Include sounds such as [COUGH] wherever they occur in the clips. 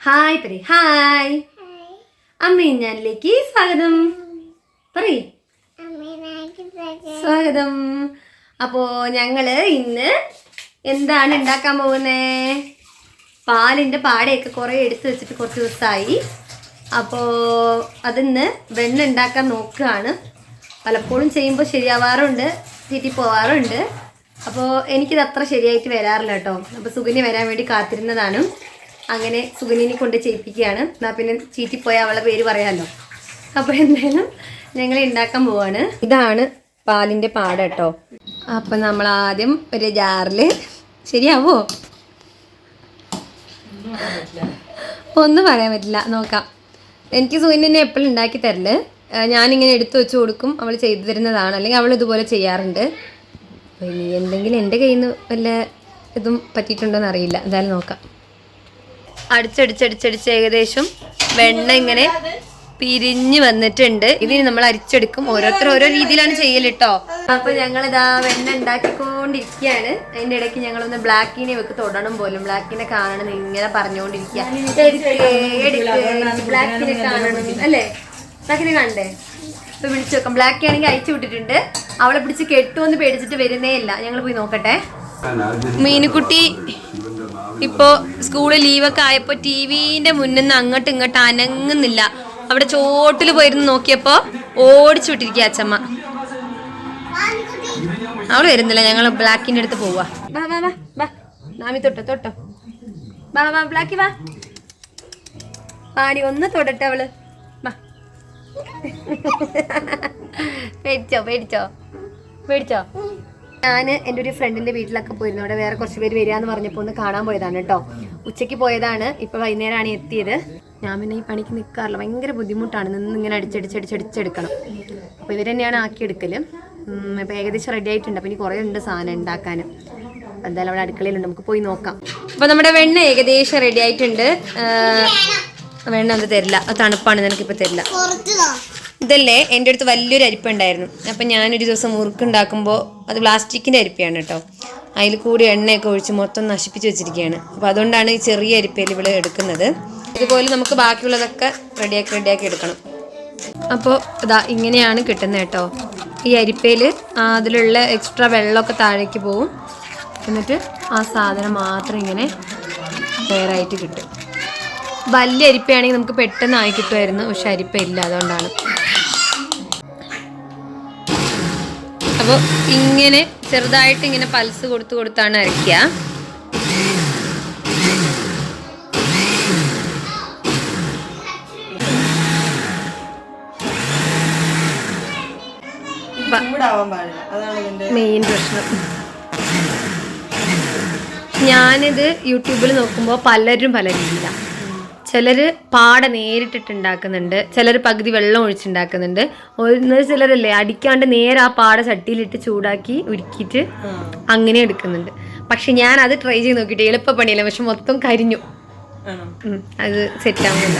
Hi പറ hi അമ്മയും ഞാനിലേക്ക് സ്വാഗതം. പറയ്. സ്വാഗതം. അപ്പോ ഞങ്ങൾ ഇന്ന് എന്താണ് ഉണ്ടാക്കാൻ പോകുന്നേ? പാലിന്റെ പാടയൊക്കെ കുറെ എടുത്തു വെച്ചിട്ട് കുറച്ച് ദിവസമായി അപ്പോ അതിന്ന് വെണ്ണ ഉണ്ടാക്കാൻ നോക്കുകയാണ്. പലപ്പോഴും ചെയ്യുമ്പോൾ ശരിയാവാറുണ്ട് തീറ്റി പോവാറുണ്ട്. അപ്പോൾ എനിക്കിത് അത്ര ശരിയായിട്ട് വരാറില്ല കേട്ടോ. അപ്പോൾ സുഖിനി വരാൻ വേണ്ടി കാത്തിരുന്നതാണ്. അങ്ങനെ സുഗനീനെ കൊണ്ട് ചെയ്യിപ്പിക്കുകയാണ്. എന്നാൽ പിന്നെ ചീറ്റിപ്പോയാൽ അവളെ പേര് പറയാമല്ലോ അപ്പോൾ എന്തായാലും ഞങ്ങൾ ഉണ്ടാക്കാൻ പോവാണ്. ഇതാണ് പാലിന്റെ പാട കേട്ടോ. അപ്പം നമ്മൾ ആദ്യം ഒരു ജാറിൽ ശരിയാവോ? ഒന്നും പറയാൻ പറ്റില്ല. നോക്കാം. എനിക്ക് സുഗനീനെ എപ്പോഴും ഉണ്ടാക്കി തരൽ. ഞാനിങ്ങനെ എടുത്തു വെച്ച് കൊടുക്കും. അവൾ ചെയ്തു തരുന്നതാണ്. അല്ലെങ്കിൽ അവൾ ഇതുപോലെ ചെയ്യാറുണ്ട്. ഇനി എന്തെങ്കിലും എന്റെ കയ്യിൽ നിന്ന് വല്ല ഇതും പറ്റിയിട്ടുണ്ടോ അറിയില്ല. എന്തായാലും നോക്കാം. അടിച്ചടിച്ചടിച്ചടിച്ച് ഏകദേശം വെണ്ണ ഇങ്ങനെ പിരിഞ്ഞ് വന്നിട്ടുണ്ട്. ഇതിന് നമ്മൾ അരിച്ചെടുക്കും. ഓരോരുത്തർ ഓരോ രീതിയിലാണ് ചെയ്യൽ കേട്ടോ അപ്പൊ ഞങ്ങൾ ഇതാ വെണ്ണ ഉണ്ടാക്കിക്കൊണ്ടിരിക്കുകയാണ്. അതിന്റെ ഇടയ്ക്ക് ഞങ്ങൾ ഞങ്ങളൊന്ന് ബ്ലാക്കിനെ വെക്ക് തൊടണം പോലും. ബ്ലാക്കിനെ കാണണം ഇങ്ങനെ പറഞ്ഞുകൊണ്ടിരിക്കുക. ബ്ലാക്കിനെ കാണണം. അല്ലേ? ബ്ലാക്കിനെ കാണണ്ടേ? ഇപ്പൊ വിളിച്ചു നോക്കാം. ബ്ലാക്കി ആണെങ്കിൽ അയച്ചു വിട്ടിട്ടുണ്ട്. അവളെ പിടിച്ച് കെട്ടുമെന്ന് പേടിച്ചിട്ട് വരുന്നേ ഇല്ല. ഞങ്ങൾ പോയി നോക്കട്ടെ. മീനുക്കുട്ടി ഇപ്പോ സ്കൂൾ ലീവൊക്കെ ആയപ്പോ ടി വിന്റെ മുന്നിൽ നിന്ന് അങ്ങോട്ടും ഇങ്ങോട്ട് അനങ്ങുന്നില്ല. അവിടെ ചോട്ടിൽ പോയിരുന്ന് നോക്കിയപ്പോ ഓടിച്ചു വിട്ടിരിക്കുക അച്ഛമ്മ അവൾ വരുന്നില്ല ഞങ്ങൾ ബ്ലാക്കിന്റെ അടുത്ത് പോവാ. വാ വാ വാ നാമി തൊട്ടോ വാ വാ ബ്ലാക്കി വാ. പാടി ഒന്ന് തൊടട്ടെ അവൾ. [LAUGHS] പേടിച്ചോ പേടിച്ചോ? പേടിച്ചോ? ഞാൻ എന്റെ ഒരു ഫ്രണ്ടിന്റെ വീട്ടിലൊക്കെ പോയിരുന്നു. അവിടെ വേറെ കുറച്ച് പേര് വരിക എന്ന് പറഞ്ഞപ്പോൾ ഒന്ന് കാണാൻ പോയതാണ് കേട്ടോ. ഉച്ചയ്ക്ക് പോയതാണ്. ഇപ്പോൾ വൈകുന്നേരമാണ് എത്തിയത്. ഞാൻ പിന്നെ ഈ പണിക്ക് നിൽക്കാറില്ല ഭയങ്കര ബുദ്ധിമുട്ടാണ്. നിന്ന് ഇങ്ങനെ അടിച്ചടിച്ചടിച്ചടിച്ചെടുക്കണം അപ്പോൾ ഇവർ തന്നെയാണ് ആക്കിയെടുക്കൽ ഇപ്പോൾ ഏകദേശം റെഡി ആയിട്ടുണ്ട്. അപ്പോൾ ഇനി കുറേ ഉണ്ട് സാധനം ഉണ്ടാക്കാൻ. എന്തായാലും അവിടെ അടുക്കളയിലുണ്ട്. നമുക്ക് പോയി നോക്കാം. അപ്പോൾ നമ്മുടെ വെണ്ണ ഏകദേശം റെഡി ആയിട്ടുണ്ട്. വെണ്ണ അത് തരില്ല. തണുപ്പാണ്. നിനക്കിപ്പോൾ തരില്ല. ഇതല്ലേ എന്റെ അടുത്ത് വലിയൊരു അരിപ്പുണ്ടായിരുന്നു. അപ്പം ഞാനൊരു ദിവസം മുറുക്കുണ്ടാക്കുമ്പോൾ അത് പ്ലാസ്റ്റിക്കിന്റെ അരിപ്പയാണ് കേട്ടോ. അതിൽ കൂടി എണ്ണയൊക്കെ ഒഴിച്ച് മൊത്തം നശിപ്പിച്ച് വെച്ചിരിക്കുകയാണ്. അപ്പോൾ അതുകൊണ്ടാണ് ഈ ചെറിയ അരിപ്പയിൽ ഇവിടെ എടുക്കുന്നത്. ഇതുപോലെ നമുക്ക് ബാക്കിയുള്ളതൊക്കെ റെഡിയാക്കി റെഡിയാക്കി എടുക്കണം. അപ്പോൾ ഇതാ ഇങ്ങനെയാണ് കിട്ടുന്നത് കേട്ടോ. ഈ അരിപ്പയിൽ അതിലുള്ള എക്സ്ട്രാ വെള്ളമൊക്കെ താഴേക്ക് പോവും. എന്നിട്ട് ആ സാധനം മാത്രം ഇങ്ങനെ വേറായിട്ട് കിട്ടും. വലിയ അരിപ്പയാണെങ്കിൽ നമുക്ക് പെട്ടെന്ന് ആയി കിട്ടുമായിരുന്നു. പക്ഷെ അരിപ്പ ഇല്ല അതുകൊണ്ടാണ്. അപ്പോൾ ഇങ്ങനെ ചെറുതായിട്ട് ഇങ്ങനെ പൾസ് കൊടുത്തു കൊടുത്താണ് അരയ്ക്കുക. മെയിൻ പ്രശ്നം. ഞാനിത് യൂട്യൂബിൽ നോക്കുമ്പോൾ പലരും പല രീതിയിലാണ് ചിലർ പാട നേരിട്ടിട്ടുണ്ടാക്കുന്നുണ്ട് ചിലർ പകുതി വെള്ളം ഒഴിച്ചുണ്ടാക്കുന്നുണ്ട്. ഒന്ന് ചിലരല്ലേ അടിക്കാണ്ട് നേരെ ആ പാട ചട്ടിയിലിട്ട് ചൂടാക്കി ഉരുക്കിയിട്ട് അങ്ങനെ എടുക്കുന്നുണ്ട്. പക്ഷെ ഞാൻ അത് ട്രൈ ചെയ്ത് നോക്കിയിട്ട് എളുപ്പ പണിയല്ല പക്ഷെ മൊത്തം കരിഞ്ഞു. അത് സെറ്റ് ആവുന്നില്ല.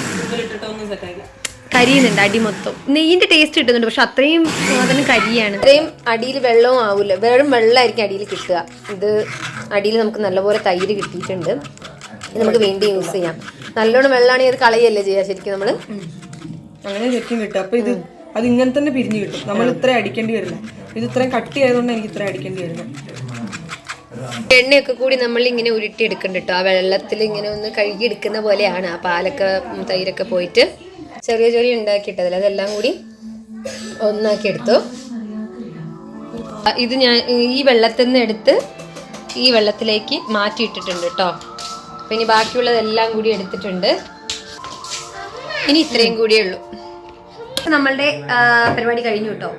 കരിയുന്നുണ്ട് അടി മൊത്തം. നെയ്യിന്റെ ടേസ്റ്റ് കിട്ടുന്നുണ്ട് പക്ഷെ അത്രയും സാധനം കരിയാണ്. അത്രയും അടിയിൽ വെള്ളവും ആവില്ല വെറും വെള്ളമായിരിക്കും അടിയിൽ കിട്ടുക. ഇത് അടിയിൽ നമുക്ക് നല്ലപോലെ തൈര് കിട്ടിയിട്ടുണ്ട്. ഇത് നമുക്ക് വേണ്ടി യൂസ് ചെയ്യാം. നല്ലോണം വെള്ളമാണെങ്കിൽ അത് കളയല്ലേ ചെയ്യാ ശരിക്കും നമ്മൾ? അങ്ങനെ ശരിക്കും കിട്ടും. അപ്പൊ ഇത് അത് ഇങ്ങനെ തന്നെ പിരിഞ്ഞു കിട്ടും. നമ്മൾ ഇത്ര അടിക്കേണ്ടി വരില്ല. ഇത് ഇത്രയും കട്ടി ആയതുകൊണ്ട് എനിക്ക് ഇത്ര അടിക്കേണ്ടി വരില്ല. എണ്ണയൊക്കെ കൂടി നമ്മൾ ഇങ്ങനെ ഉരുട്ടി എടുക്കുന്നുണ്ട് കേട്ടോ ആ വെള്ളത്തിൽ ഇങ്ങനെ ഒന്ന് കഴുകി എടുക്കുന്ന പോലെയാണ് ആ പാലൊക്കെ തൈരൊക്കെ പോയിട്ട്. ചെറിയ ചെറിയ ഉണ്ടാക്കിയിട്ടതിൽ അതെല്ലാം കൂടി ഒന്നാക്കി എടുത്തു. ഇത് ഞാൻ ഈ വെള്ളത്തിൽ നിന്ന് എടുത്ത് ഈ വെള്ളത്തിലേക്ക് മാറ്റിയിട്ടിട്ടുണ്ട് കേട്ടോ അപ്പം ഇനി ബാക്കിയുള്ളതെല്ലാം കൂടി എടുത്തിട്ടുണ്ട്. ഇനി ഇത്രയും കൂടിയേ ഉള്ളൂ. നമ്മളുടെ പരിപാടി കഴിഞ്ഞു കേട്ടോ.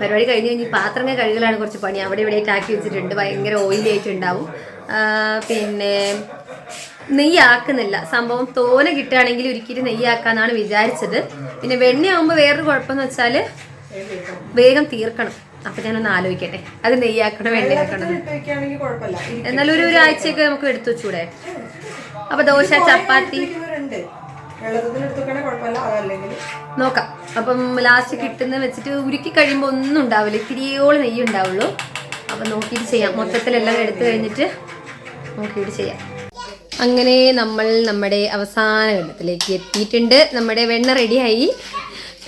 പരിപാടി കഴിഞ്ഞ് കഴിഞ്ഞ് പാത്രങ്ങൾ കഴുകലാണ് കുറച്ച് പണി. അവിടെ ഇവിടെയൊക്കെ ആക്കി വെച്ചിട്ടുണ്ട്. ഭയങ്കര ഓയിലി ആയിട്ടുണ്ടാവും പിന്നെ പിന്നെ നെയ്യാക്കുന്നില്ല സംഭവം തോന കിട്ടുകയാണെങ്കിൽ ഒരിക്കലും നെയ്യാക്കാന്നാണ് വിചാരിച്ചത്. പിന്നെ വെണ്ണയാകുമ്പോൾ വേറൊരു കുഴപ്പമെന്ന് വെച്ചാൽ വേഗം തീർക്കണം. അപ്പം ഞാനൊന്ന് ആലോചിക്കട്ടെ. അത് നെയ്യാക്കണം വെണ്ണയാക്കണം എന്നാലും ഒരു ഒരാഴ്ചയൊക്കെ നമുക്ക് എടുത്തു വെച്ചൂടെ? അപ്പൊ ദോശ ചപ്പാത്തി? നോക്കാം. അപ്പം ലാസ്റ്റ് കിട്ടുന്ന വെച്ചിട്ട് ഉരുക്കി കഴിയുമ്പോൾ ഒന്നും ഉണ്ടാവില്ല. ഇത്തിരിയോളം നെയ്യ് ഉണ്ടാവുള്ളൂ. അപ്പം നോക്കിയിട്ട് ചെയ്യാം. മൊത്തത്തിലെല്ലാം എടുത്തു കഴിഞ്ഞിട്ട് നോക്കിയിട്ട് ചെയ്യാം. അങ്ങനെ നമ്മൾ നമ്മുടെ അവസാന ഘട്ടത്തിലേക്ക് എത്തിയിട്ടുണ്ട്. നമ്മുടെ വെണ്ണ റെഡിയായി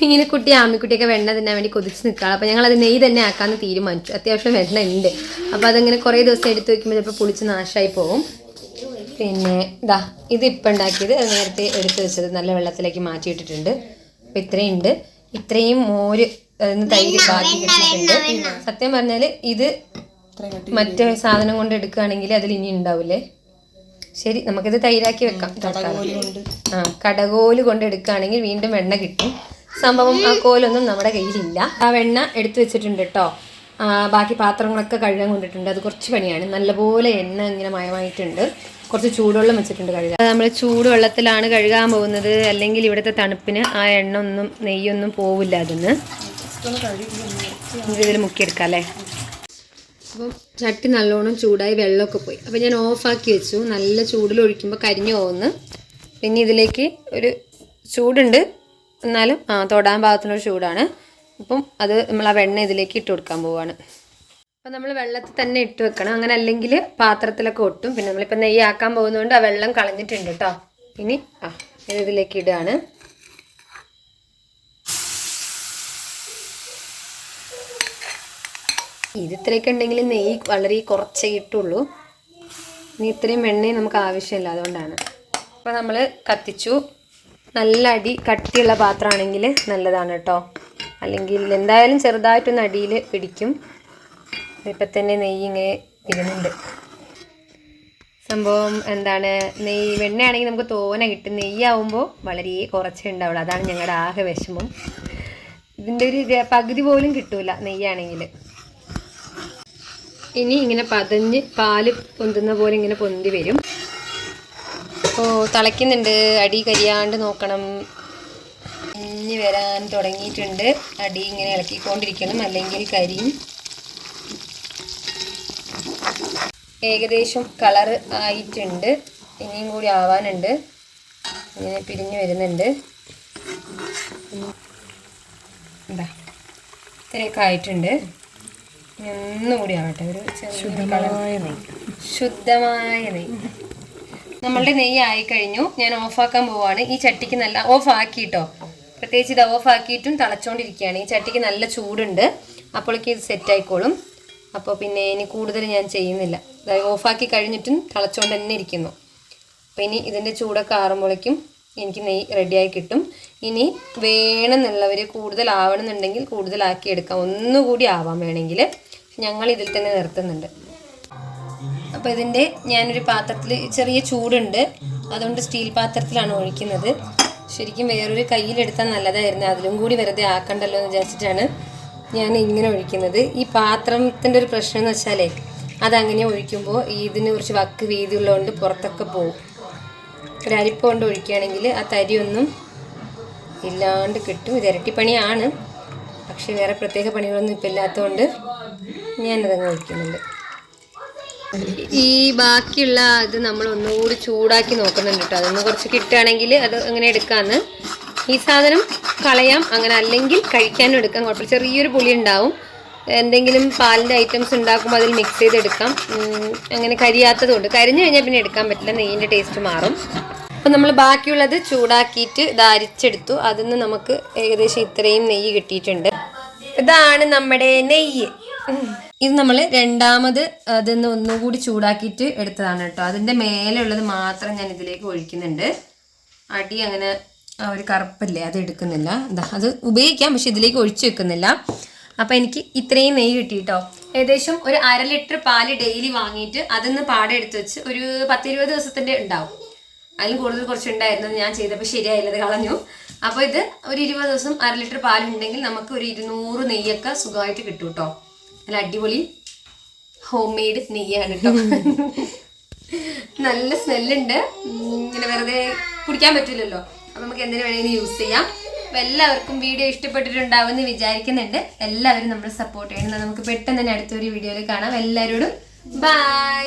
മീനക്കുട്ടി ആമിക്കുട്ടിയൊക്കെ വെണ്ണ തിന്നാൻ വേണ്ടി കൊതിച്ച് നിൽക്കുകയാണ് അപ്പോൾ ഞങ്ങൾ അത് നെയ്യ് തന്നെ ആക്കാമെന്ന് തീരുമാനിച്ചു. അത്യാവശ്യം വെണ്ണ ഉണ്ട് അപ്പോൾ അതങ്ങനെ കുറേ ദിവസം എടുത്ത് വയ്ക്കുമ്പോൾ ചിലപ്പോൾ പുളിച്ച് നാശമായി പോകും പിന്നെ ഇതാ ഇത് ഇപ്പം ഉണ്ടാക്കിയത് അത് നേരത്തെ എടുത്ത് വെച്ചത് നല്ല വെള്ളത്തിലേക്ക് മാറ്റിയിട്ടിട്ടുണ്ട്. അപ്പം ഇത്രയുണ്ട് ഇത്രയും മോര് തൈര് ബാക്കി കിട്ടിയിട്ടുണ്ട് സത്യം പറഞ്ഞാൽ ഇത് ഇത്രയും കട്ടി മറ്റേ സാധനം കൊണ്ട് എടുക്കുകയാണെങ്കിൽ അതിൽ ഇനി ഉണ്ടാവില്ലേ ശരി നമുക്കിത് തൈരാക്കി വെക്കാം. ആ കടകോൽ കൊണ്ട് എടുക്കുകയാണെങ്കിൽ വീണ്ടും വെണ്ണ കിട്ടും. സംഭവം ആ കോലൊന്നും നമ്മുടെ കയ്യിലില്ല. ആ വെണ്ണ എടുത്തു വെച്ചിട്ടുണ്ട് കേട്ടോ ബാക്കി പാത്രങ്ങളൊക്കെ കഴുകാൻ കൊണ്ടിട്ടുണ്ട്. അത് കുറച്ച് പണിയാണ്. നല്ലപോലെ എണ്ണ ഇങ്ങനെ മയമായിട്ടുണ്ട്. കുറച്ച് ചൂടുവെള്ളം വെച്ചിട്ടുണ്ട് കഴുകാൻ. നമ്മൾ ചൂടുവെള്ളത്തിലാണ് കഴുകാൻ പോകുന്നത്. അല്ലെങ്കിൽ ഇവിടുത്തെ തണുപ്പിന് ആ എണ്ണ ഒന്നും നെയ്യൊന്നും പോവില്ല അതിന് ഇതിൽ മുക്കിയെടുക്കാം അല്ലേ? അപ്പം ചട്ടി നല്ലോണം ചൂടായി വെള്ളമൊക്കെ പോയി. അപ്പം ഞാൻ ഓഫാക്കി വെച്ചു. നല്ല ചൂടിൽ ഒഴിക്കുമ്പോൾ കരിഞ്ഞു പോകുന്നു. പിന്നെ ഇതിലേക്ക് ഒരു ചൂടുണ്ട്. എന്നാലും തൊടാൻ പാകത്തിനൊരു ചൂടാണ്. അപ്പം അത് നമ്മൾ ആ വെണ്ണ ഇതിലേക്ക് ഇട്ട് കൊടുക്കാൻ പോവുകയാണ് അപ്പം നമ്മൾ വെള്ളത്തിൽ തന്നെ ഇട്ട് വെക്കണം. അങ്ങനെ അല്ലെങ്കിൽ പാത്രത്തിലൊക്കെ ഒട്ടും. പിന്നെ നമ്മളിപ്പോൾ നെയ്യ് ആക്കാൻ പോകുന്നതുകൊണ്ട് ആ വെള്ളം കളഞ്ഞിട്ടുണ്ട് കേട്ടോ ഇനി ആ ഇത് ഇതിലേക്ക് ഇടുകയാണ്. ഇത് ഇത്രയൊക്കെ ഉണ്ടെങ്കിൽ നെയ്യ് വളരെ കുറച്ചേ കിട്ടുള്ളൂ ഇനി ഇത്രയും വെണ്ണയും നമുക്ക് ആവശ്യമില്ല അതുകൊണ്ടാണ്. അപ്പോൾ നമ്മൾ കത്തിച്ചു. നല്ല അടി കട്ടിയുള്ള പാത്രമാണെങ്കിൽ നല്ലതാണ് കേട്ടോ അല്ലെങ്കിൽ എന്തായാലും ചെറുതായിട്ടൊന്ന് അടിയിൽ പിടിക്കും. ഇപ്പം തന്നെ നെയ്യ് ഇങ്ങനെ ഇരുന്നുണ്ട് സംഭവം എന്താണ്? നെയ്യ് വെണ്ണയാണെങ്കിൽ നമുക്ക് തോന കിട്ടും. നെയ്യാവുമ്പോൾ വളരെ കുറച്ചേ ഉണ്ടാവുള്ളൂ. അതാണ് ഞങ്ങളുടെ ആകെ വിഷമം. ഇതിന്റെ ഒരു പകുതി പോലും കിട്ടൂല നെയ്യാണെങ്കിൽ. ഇനി ഇങ്ങനെ പതഞ്ഞ് പാൽ പൊന്തുന്ന പോലെ ഇങ്ങനെ പൊന്തി വരും. ഓ തിളയ്ക്കുന്നുണ്ട്. അടി കരിയാണ്ട് നോക്കണം. ഇനി വരാൻ തുടങ്ങിയിട്ടുണ്ട്. അടി ഇങ്ങനെ ഇളക്കിക്കൊണ്ടിരിക്കണം. അല്ലെങ്കിൽ കരിയും. ഏകദേശം കളർ ആയിട്ടുണ്ട്. ഇനിയും കൂടി ആവാനുണ്ട്. ഇങ്ങനെ പിരിഞ്ഞു വരുന്നുണ്ട്. എന്താ ഇത്രയൊക്കെ ആയിട്ടുണ്ട്. ഒന്നുകൂടി ആവട്ടെ. ഒരു ശുദ്ധമായ കളർ ശുദ്ധമായ നെയ്യ്. നമ്മളുടെ നെയ്യ് ആയിക്കഴിഞ്ഞു. ഞാൻ ഓഫാക്കാൻ പോവാണ്. ഈ ചട്ടിക്ക് നല്ല ഓഫ് ആക്കിയിട്ടോ പ്രത്യേകിച്ച് ഇത് ഓഫ് ആക്കിയിട്ടും തിളച്ചോണ്ടിരിക്കുകയാണ്. ഈ ചട്ടിക്ക് നല്ല ചൂടുണ്ട്. അപ്പോഴേക്ക് ഇത് സെറ്റ് ആയിക്കോളും അപ്പോൾ പിന്നെ ഇനി കൂടുതൽ ഞാൻ ചെയ്യുന്നില്ല. ഓഫാക്കി കഴിഞ്ഞിട്ടും തിളച്ചോണ്ട് തന്നെ ഇരിക്കുന്നു. അപ്പോൾ ഇനി ഇതിന്റെ ചൂടൊക്കെ ആറുമ്പോഴേക്കും എനിക്ക് നെയ്യ് റെഡിയായി കിട്ടും. ഇനി വേണമെന്നുള്ളവർ കൂടുതലാവണമെന്നുണ്ടെങ്കിൽ കൂടുതലാക്കി എടുക്കാം ഒന്നുകൂടി ആവാം വേണമെങ്കിൽ ഞങ്ങൾ ഇതിൽ തന്നെ നിർത്തുന്നുണ്ട്. അപ്പോൾ ഇതിന്റെ ഞാനൊരു പാത്രത്തിൽ ചെറിയ ചൂടുണ്ട്. അതുകൊണ്ട് സ്റ്റീൽ പാത്രത്തിലാണ് ഒഴിക്കുന്നത്. ശരിക്കും വേറൊരു കയ്യിലെടുത്താൽ നല്ലതായിരുന്നു. അതിലും കൂടി വെറുതെ ആക്കണ്ടല്ലോ എന്ന് വിചാരിച്ചിട്ടാണ് ഞാൻ ഇങ്ങനെ ഒഴിക്കുന്നത്. ഈ പാത്രത്തിന്റെ ഒരു പ്രശ്നം എന്ന് വെച്ചാലേ അതങ്ങനെ ഒഴിക്കുമ്പോൾ ഇതിന് കുറച്ച് വക്ക് വീതിയുള്ളതുകൊണ്ട് പുറത്തൊക്കെ പോകും. ഒരു അരിപ്പ കൊണ്ട് ഒഴിക്കുകയാണെങ്കിൽ ആ തരിയൊന്നും ഇല്ലാണ്ട് കിട്ടും. ഇത് ഇരട്ടിപ്പണിയാണ്. പക്ഷേ വേറെ പ്രത്യേക പണികളൊന്നും ഇപ്പം ഇല്ലാത്തതുകൊണ്ട് ഞാനതങ്ങ് ഒഴിക്കുന്നുണ്ട്. ഈ ബാക്കിയുള്ള ഇത് നമ്മൾ ഒന്നുകൂടി ചൂടാക്കി നോക്കുന്നുണ്ട് കേട്ടോ. അതൊന്ന് കുറച്ച് കിട്ടുകയാണെങ്കിൽ അത് അങ്ങനെ എടുക്കാമെന്ന് ഈ സാധനം കളയാം. അങ്ങനെ അല്ലെങ്കിൽ കഴിക്കാനും എടുക്കാം. കുഴപ്പമില്ല. ചെറിയൊരു പുളി ഉണ്ടാവും. എന്തെങ്കിലും പാലിന്റെ ഐറ്റംസ് ഉണ്ടാക്കുമ്പോൾ അതിൽ മിക്സ് ചെയ്തെടുക്കാം. അങ്ങനെ കരിയാത്തത് കൊണ്ട് കരിഞ്ഞു കഴിഞ്ഞാൽ പിന്നെ എടുക്കാൻ പറ്റില്ല. നെയ്യിന്റെ ടേസ്റ്റ് മാറും. അപ്പം നമ്മൾ ബാക്കിയുള്ളത് ചൂടാക്കിയിട്ട് ഇത് അരിച്ചെടുത്തു. അതിൽ നിന്ന് നമുക്ക് ഏകദേശം ഇത്രയും നെയ്യ് കിട്ടിയിട്ടുണ്ട്. ഇതാണ് നമ്മുടെ നെയ്യ്. ഇത് നമ്മൾ രണ്ടാമത് അതൊന്ന് ഒന്നുകൂടി ചൂടാക്കിയിട്ട് എടുത്തതാണ് കേട്ടോ. അതിന്റെ മേലെ ഉള്ളത് മാത്രം ഞാൻ ഇതിലേക്ക് ഒഴിക്കുന്നുണ്ട്. അടി അങ്ങനെ ഒരു കറുപ്പല്ലേ അത് എടുക്കുന്നില്ല. അത് ഉപയോഗിക്കാം പക്ഷെ ഇതിലേക്ക് ഒഴിച്ചു വെക്കുന്നില്ല. അപ്പം എനിക്ക് ഇത്രയും നെയ്യ് കിട്ടി കേട്ടോ ഏകദേശം ഒരു അര ലിറ്റർ പാൽ ഡെയിലി വാങ്ങിയിട്ട് അതിന്ന് പാടെ എടുത്ത് വെച്ച് ഒരു പത്തിരുപത് ദിവസത്തിന്റെ ഉണ്ടാവും. അതിൽ കൂടുതൽ കുറച്ച് ഉണ്ടായിരുന്നു ഞാൻ ചെയ്തപ്പോൾ ശരിയായില്ല അത് കളഞ്ഞു. അപ്പോൾ ഇത് ഒരു ഇരുപത് ദിവസം അര ലിറ്റർ പാലുണ്ടെങ്കിൽ നമുക്ക് ഒരു ഇരുന്നൂറ് നെയ്യൊക്കെ സുഖമായിട്ട് കിട്ടും കേട്ടോ നല്ല അടിപൊളി ഹോം മെയ്ഡ് നെയ്യാണ് കേട്ടോ നല്ല സ്മെല്ലുണ്ട് ഇങ്ങനെ വെറുതെ കുടിക്കാൻ പറ്റില്ലല്ലോ. അപ്പം നമുക്ക് എന്തിനു വേണമെങ്കിലും യൂസ് ചെയ്യാം. അപ്പം എല്ലാവർക്കും വീഡിയോ ഇഷ്ടപ്പെട്ടിട്ടുണ്ടാവുമെന്ന് വിചാരിക്കുന്നുണ്ട്. എല്ലാവരും നമ്മൾ സപ്പോർട്ട് ചെയ്യണം. നമുക്ക് പെട്ടെന്ന് തന്നെ അടുത്തൊരു വീഡിയോയിൽ കാണാം. എല്ലാവരോടും ബൈ